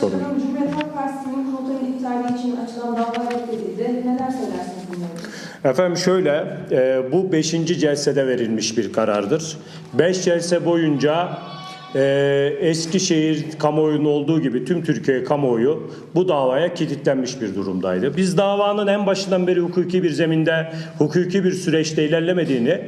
sorun. Başkanım, Cumhuriyet Halk Partisi'nin konteyner iptali için açılan dava reddedildi. Neler söylersiniz bunlara? Efendim şöyle, e, bu beşinci celsede verilmiş bir karardır. Beş celse boyunca e, Eskişehir kamuoyunun olduğu gibi tüm Türkiye kamuoyu bu davaya kilitlenmiş bir durumdaydı. Biz davanın en başından beri hukuki bir zeminde, hukuki bir süreçte ilerlemediğini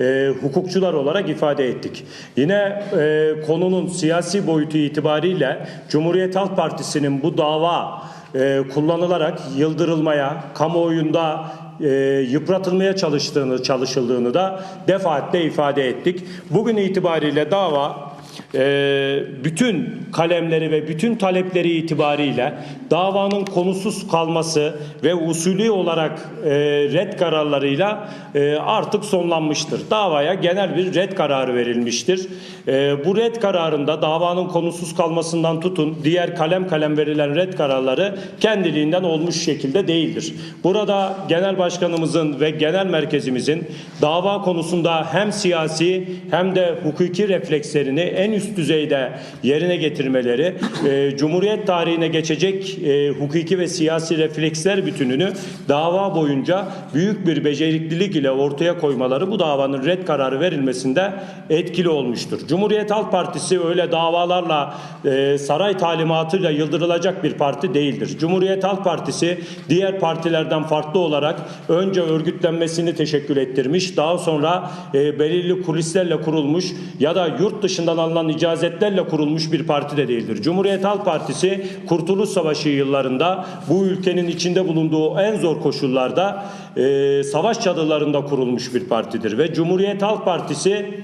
e, hukukçular olarak ifade ettik. Yine e, konunun siyasi boyutu itibariyle Cumhuriyet Halk Partisi'nin bu dava e, kullanılarak yıldırılmaya, kamuoyunda e, yıpratılmaya çalıştığını çalışıldığını da defaatle ifade ettik. Bugün itibariyle dava e, bütün kalemleri ve bütün talepleri itibariyle davanın konusuz kalması ve usulü olarak e, red kararlarıyla e, artık sonlanmıştır. Davaya genel bir red kararı verilmiştir. E, bu red kararında davanın konusuz kalmasından tutun diğer kalem kalem verilen red kararları kendiliğinden olmuş şekilde değildir. Burada genel başkanımızın ve genel merkezimizin dava konusunda hem siyasi hem de hukuki reflekslerini en üst düzeyde yerine getirmeleri, e, Cumhuriyet tarihine geçecek e, hukuki ve siyasi refleksler bütününü dava boyunca büyük bir beceriklilik ile ortaya koymaları bu davanın red kararı verilmesinde etkili olmuştur. Cumhuriyet Halk Partisi öyle davalarla e, saray talimatıyla yıldırılacak bir parti değildir. Cumhuriyet Halk Partisi diğer partilerden farklı olarak önce örgütlenmesini teşekkül ettirmiş, daha sonra e, belirli kulislerle kurulmuş ya da yurt dışından alınan icazetlerle kurulmuş bir parti de değildir. Cumhuriyet Halk Partisi Kurtuluş Savaşı yıllarında bu ülkenin içinde bulunduğu en zor koşullarda e, savaş çadırlarında kurulmuş bir partidir ve Cumhuriyet Halk Partisi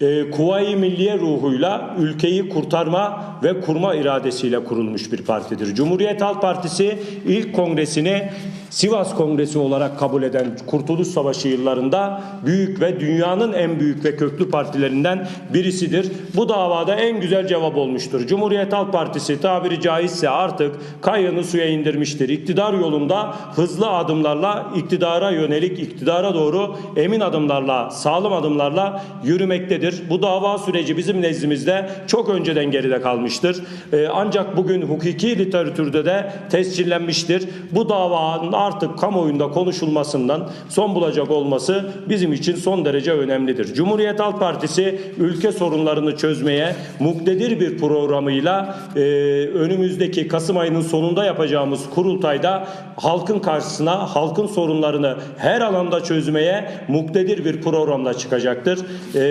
e, Kuvayi Milliye ruhuyla ülkeyi kurtarma ve kurma iradesiyle kurulmuş bir partidir. Cumhuriyet Halk Partisi ilk kongresini Sivas Kongresi olarak kabul eden Kurtuluş Savaşı yıllarında büyük ve dünyanın en büyük ve köklü partilerinden birisidir. Bu davada en güzel cevap olmuştur. Cumhuriyet Halk Partisi tabiri caizse artık kayığını suya indirmiştir. İktidar yolunda hızlı adımlarla iktidara yönelik iktidara doğru emin adımlarla, sağlam adımlarla yürümektedir. Bu dava süreci bizim nezdimizde çok önceden geride kalmıştır. Ee, ancak bugün hukuki literatürde de tescillenmiştir. Bu davanın artık kamuoyunda konuşulmasından son bulacak olması bizim için son derece önemlidir. Cumhuriyet Halk Partisi ülke sorunlarını çözmeye muktedir bir programıyla e, önümüzdeki Kasım ayının sonunda yapacağımız kurultayda halkın karşısına halkın sorunlarını her alanda çözmeye muktedir bir programla çıkacaktır. E,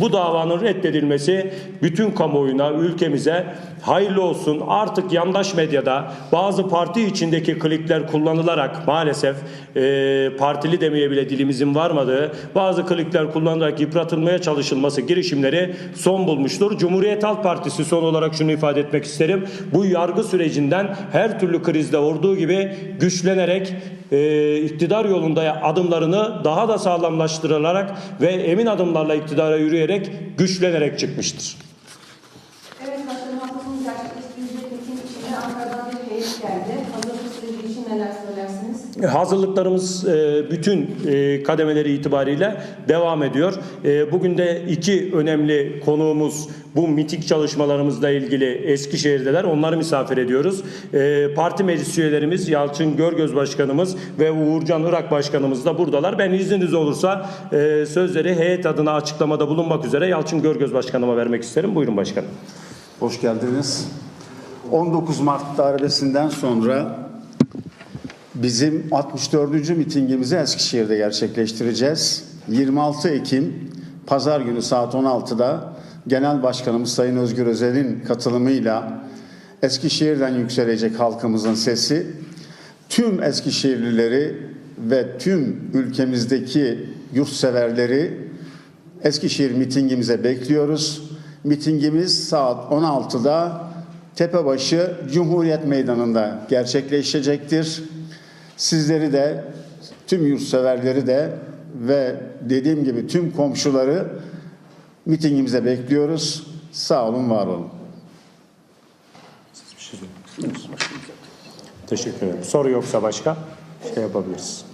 bu davanın reddedilmesi bütün kamuoyuna, ülkemize hayırlı olsun. Artık yandaş medyada bazı parti içindeki klikler kullanılarak maalesef e, partili demeye bile dilimizin varmadığı bazı klikler kullanılarak yıpratılmaya çalışılması girişimleri son bulmuştur. Cumhuriyet Halk Partisi son olarak şunu ifade etmek isterim. Bu yargı sürecinden her türlü krizde olduğu gibi güçlenerek e, iktidar yolunda adımlarını daha da sağlamlaştırarak ve emin adımlarla iktidara yürüyerek güçlenerek çıkmıştır. Sonu gerçekleştirilecek miting içinde Ankara'dan bir heyet geldi. Hazırlık süreci için neler söylersiniz? Hazırlıklarımız e, bütün e, kademeleri itibariyle devam ediyor. E, Bugün de iki önemli konuğumuz bu miting çalışmalarımızla ilgili Eskişehir'deler. Onları misafir ediyoruz. Parti meclis üyelerimiz Yalçın Görgöz Başkanımız ve Uğurcan Irak Başkanımız da buradalar. Ben izniniz olursa sözleri heyet adına açıklamada bulunmak üzere Yalçın Görgöz Başkanıma vermek isterim. Buyurun başkanım. Hoş geldiniz. 19 Mart darbesinden sonra bizim 64. mitingimizi Eskişehir'de gerçekleştireceğiz. 26 Ekim Pazar günü saat 16'da Genel Başkanımız Sayın Özgür Özel'in katılımıyla Eskişehir'den yükselecek halkımızın sesi tüm Eskişehirlileri ve tüm ülkemizdeki yurtseverleri Eskişehir mitingimize bekliyoruz. Mitingimiz saat 16'da Tepebaşı Cumhuriyet Meydanı'nda gerçekleşecektir. Sizleri de, tüm yurtseverleri de ve dediğim gibi tüm komşuları mitingimize bekliyoruz. Sağ olun, var olun. Teşekkür ederim. Soru yoksa başka şey yapabiliriz.